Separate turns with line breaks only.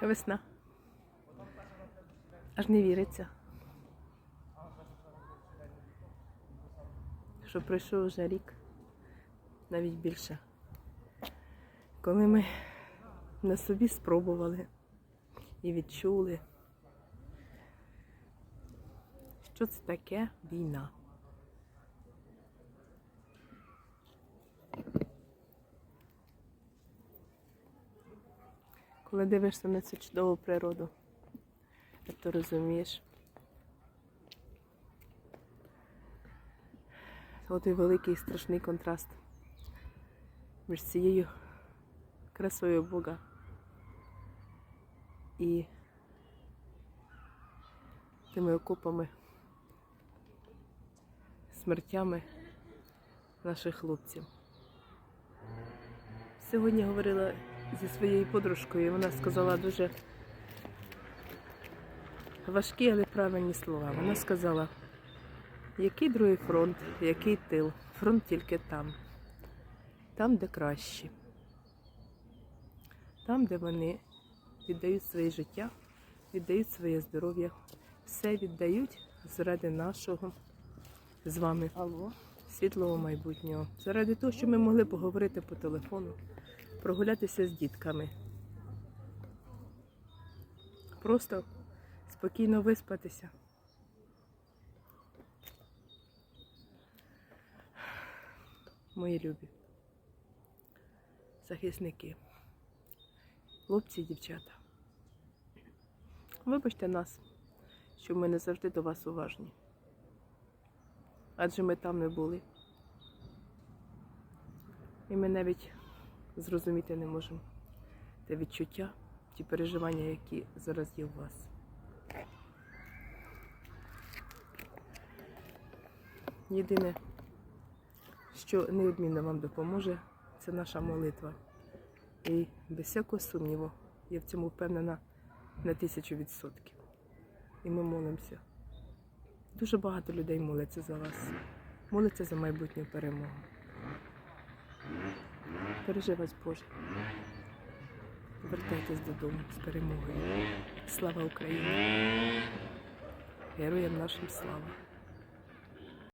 Весна. Аж не віриться. Що пройшов вже рік, навіть більше. Коли ми на собі спробували і відчули, що це таке війна. Коли дивишся на цю чудову природу, то розумієш. От і великий страшний контраст між цією красою Бога і тими окопами, смертями наших хлопців. Сьогодні говорила зі своєю подружкою, вона сказала дуже важкі, але правильні слова. Вона сказала, який другий фронт, який тил? Фронт тільки там, там, де краще, там, де вони віддають своє життя, віддають своє здоров'я, все віддають заради нашого з вами
Алло.
світлого майбутнього. Заради того, щоб ми могли поговорити по телефону, прогулятися з дітками. Просто спокійно виспатися. Мої любі захисники, хлопці і дівчата. Вибачте нас, що ми не завжди до вас уважні. Адже ми там не були. І ми навіть зрозуміти не можемо те відчуття, ті переживання, які зараз є у вас. Єдине, що неодмінно вам допоможе, це наша молитва. І без всякого сумніву, я в цьому впевнена на тисячу відсотків. І ми молимося. Дуже багато людей моляться за вас. Моляться за майбутню перемогу. Бережи вас Боже. Вертайтесь додому з перемогою. Слава Україні! Героям нашим слава!